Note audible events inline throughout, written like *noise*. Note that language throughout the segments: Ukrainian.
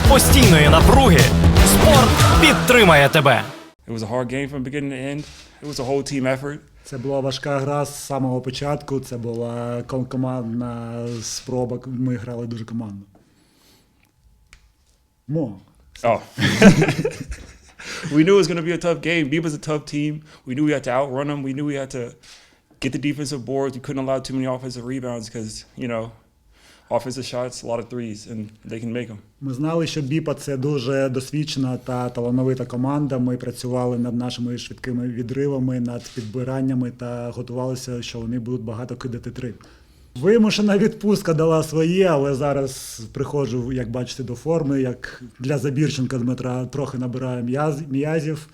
Серед постійної напруги спорт підтримає тебе. It was a hard game from beginning to end. It was a whole team effort. Це була важка гра з самого початку. Це була командна спроба. Ми грали дуже командно. Мо. Oh. we knew it was going to be a tough game. Beaver's a tough team. We knew we had to outrun them. We knew we had to get the defensive boards. We couldn't allow too many offensive rebounds because, you know, offensive shots, a lot of threes, and they can make them. Ми знали, що Біпа це дуже досвідчена та талановита команда. Ми працювали над нашими швидкими відривами, над підбираннями та готувалися, що вони будуть багато кидати три. Вимушена відпустка дала своє, але зараз приходжу, як бачите, до форми. Як для Забірченка Дмитра трохи набираю м'яз- м'язів.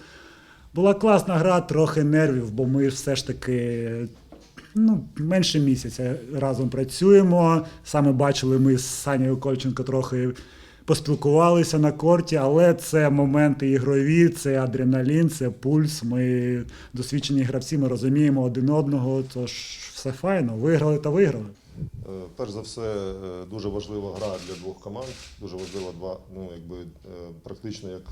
Була класна гра, трохи нервів, бо ми все ж таки ну, менше місяця разом працюємо. Саме бачили ми з Санєю Кольченко трохи поспілкувалися на корті, але це моменти ігрові, це адреналін, це пульс. Ми досвідчені гравці, ми розуміємо один одного, тож все файно. Виграли та виграли. Е, Перш за все, е, дуже важлива гра для двох команд. Дуже важлива два, ну якби е, практично як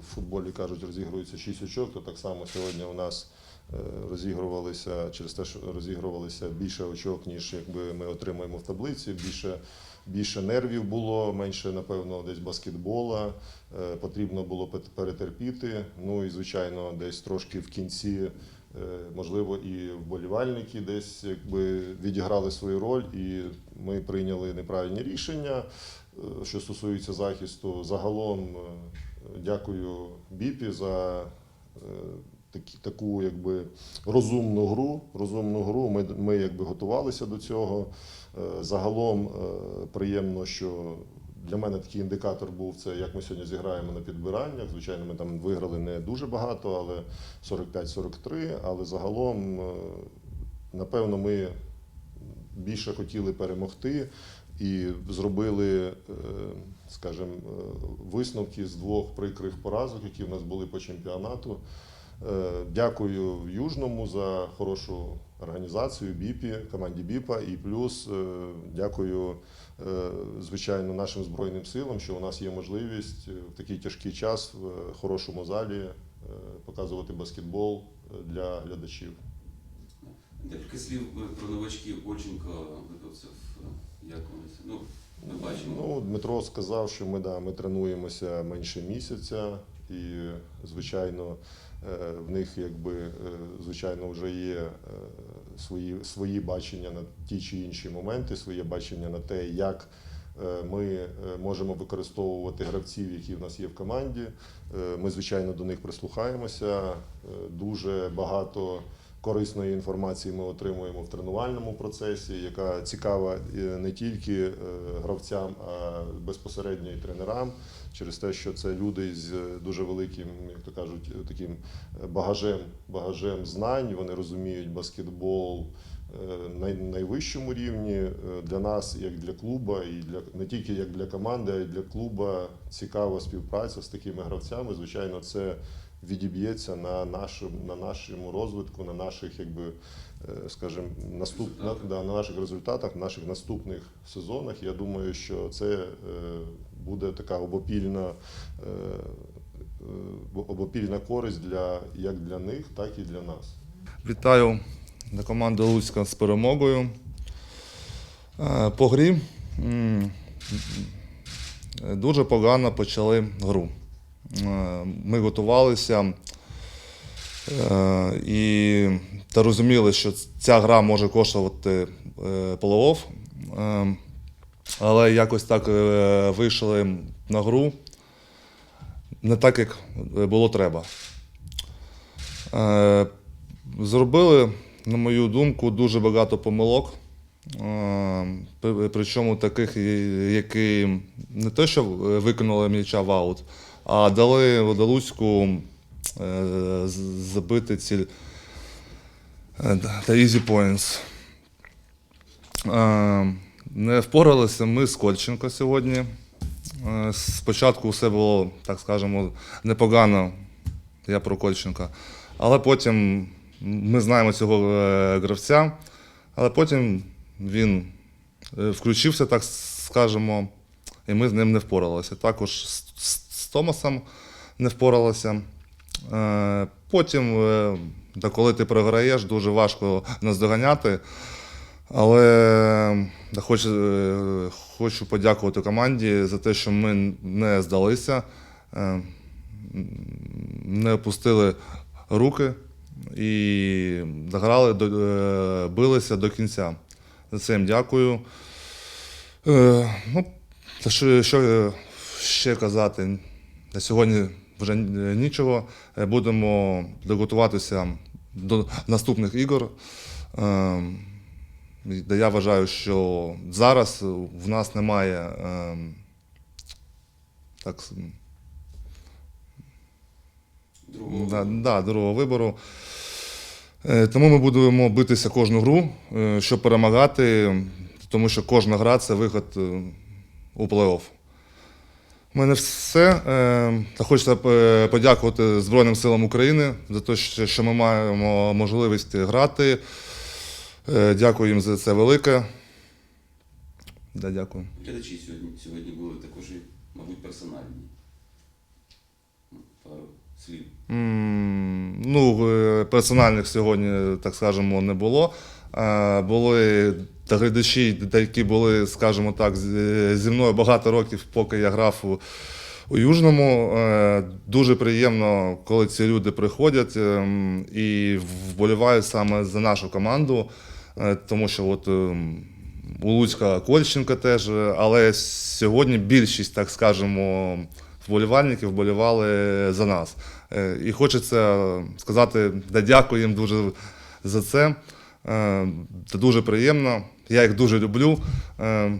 в футболі кажуть, розігрується 6 очок, то так само сьогодні у нас е, розігрувалися через те, що розігрувалися більше очок, ніж якби ми отримуємо в таблиці. Більше, більше нервів було, менше, напевно, десь баскетбола. Е, Потрібно було перетерпіти. Ну і звичайно, десь трошки в кінці. Е, Можливо, і вболівальники десь якби відіграли свою роль, і ми прийняли неправильні рішення. Що стосується захисту, загалом дякую Біпі за е, такі, таку якби розумну гру. Розумну гру. Ми, ми якби готувалися до цього. Е, Загалом е, приємно, що для мене такий індикатор був це, як ми сьогодні зіграємо на підбираннях. Звичайно, ми там виграли не дуже багато, але 45-43. Але загалом, напевно, ми більше хотіли перемогти і зробили, е, скажімо, е, висновки з двох прикрих поразок, які в нас були по чемпіонату. Е, Дякую Южному за хорошу організацію БІПі, команді БІПа. І плюс дякую, звичайно, нашим Збройним силам, що у нас є можливість в такий тяжкий час в хорошому залі показувати баскетбол для глядачів. Декілька слів про новачків Ольченко, Виповцев. Як вони? Ну, ми бачимо. Ну, Дмитро сказав, що ми, да, ми тренуємося менше місяця, і, звичайно, е, в них якби, е, звичайно, вже є е, свої, свої бачення на ті чи інші моменти, своє бачення на те, як ми можемо використовувати гравців, які в нас є в команді. Ми, звичайно, до них прислухаємося. Дуже багато корисної інформації ми отримуємо в тренувальному процесі, яка цікава е, не тільки е, гравцям, а безпосередньо і тренерам, через те, що це люди з дуже великим, як то кажуть, таким багажем, багажем знань. Вони розуміють баскетбол е, най, найвищому рівні для нас, як для клуба, і для не тільки як для команди, а й для клуба цікава співпраця з такими гравцями. Звичайно, це відіб'ється на нашому, на нашому розвитку, на наших, якби, е, скажімо, наступ, на, да, на наших результатах, наших наступних сезонах. Я думаю, що це е, буде така обопільна, е, обопільна користь для, як для них, так і для нас. Вітаю на команду Луцька з перемогою. По грі дуже погано почали гру. Е, Ми готувалися е, і та розуміли, що ця гра може коштувати е, плей-офф. Але якось так вийшли на гру не так, як було треба. Зробили, на мою думку, дуже багато помилок. Причому таких, які не те, що виконали м'яча в аут, а дали Водолуцьку е, забити ці е, та easy points. Не впоралися ми з Кольченко сьогодні. Е, Спочатку все було, так скажемо, непогано. Я про Кольченка. Але потім ми знаємо цього гравця, але потім він включився, так скажемо, і ми з ним не впоралися. Також Томасом не впоралися. Е, потім, е, та коли ти програєш, дуже важко наздоганяти. Але е, хочу, е, хочу подякувати команді за те, що ми не здалися, е, не опустили руки і заграли, е, билися до кінця. За це їм дякую. Е, Ну, що, е, ще казати? На сьогодні вже нічого. Е, Будемо доготуватися до наступних ігор. Е, Де я вважаю, що зараз в нас немає е, так, Другого да, да, другого вибору. Е, Тому ми будемо битися кожну гру, е, щоб перемагати, тому що кожна гра це виход у плей-офф. У мене все. Е, Та хочеться е, подякувати Збройним силам України за те, що ми маємо можливість грати. Е, Дякую їм за це велике. Да, дякую. глядачі сьогодні, сьогодні були також, мабуть, персональні. Пару слів. М, Ну, персональних сьогодні, так скажемо, не було. Були та глядачі, які були, скажімо так, зі мною багато років, поки я грав у, у Южному. Е, Дуже приємно, коли ці люди приходять ем, і вболівають саме за нашу команду, Е, тому що от ем, у Луцька Кольченка теж, е, але сьогодні більшість, так скажемо, вболівальників вболівали за нас. Е, І хочеться сказати, да дякую їм дуже за це. Е, Це дуже приємно. Я їх дуже люблю. Е,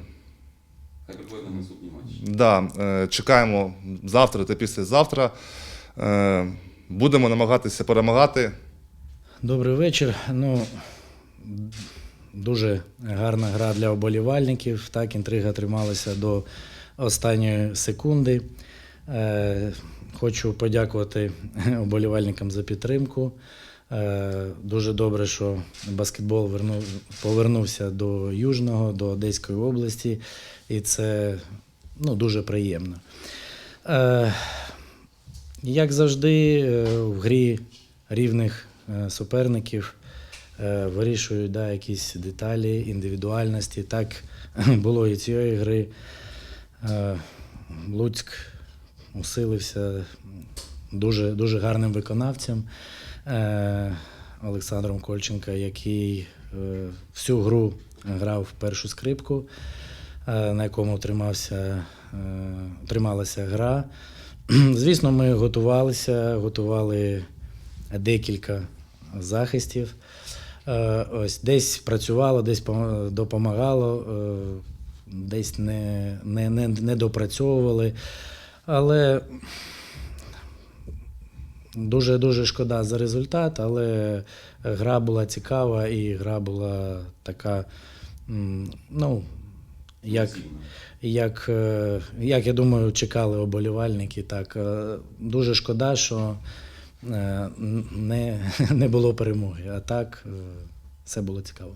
Хай приходять на наступні матчі. Да, е, чекаємо завтра та післязавтра. Будемо намагатися перемагати. Добрий вечір. Ну, дуже гарна гра для оболівальників. Так, інтрига трималася до останньої секунди. Хочу подякувати *laughs* оболівальникам за підтримку. Е, дуже добре, що баскетбол вернув, повернувся до Южного, до Одеської області, і це ну, дуже приємно. Е, як завжди, е, в грі рівних суперників вирішують да, якісь деталі, індивідуальності. Так *laughs* було і цієї гри. Луцьк усилився дуже, дуже гарним виконавцем Олександром Кольченка, який е, всю гру грав в першу скрипку, е, на якому тримався, е, трималася гра. *clears throat* Звісно, ми готувалися, готували декілька захистів. Е, Ось десь працювало, десь допомагало, е, десь не, не, не, не допрацьовували. Але дуже дуже шкода за результат, але гра була цікава і гра була така, ну, як, як, е, як я думаю, чекали оболівальники. Так, Е, дуже шкода, що е, не, *laughs* не було перемоги. А так, е, все було цікаво.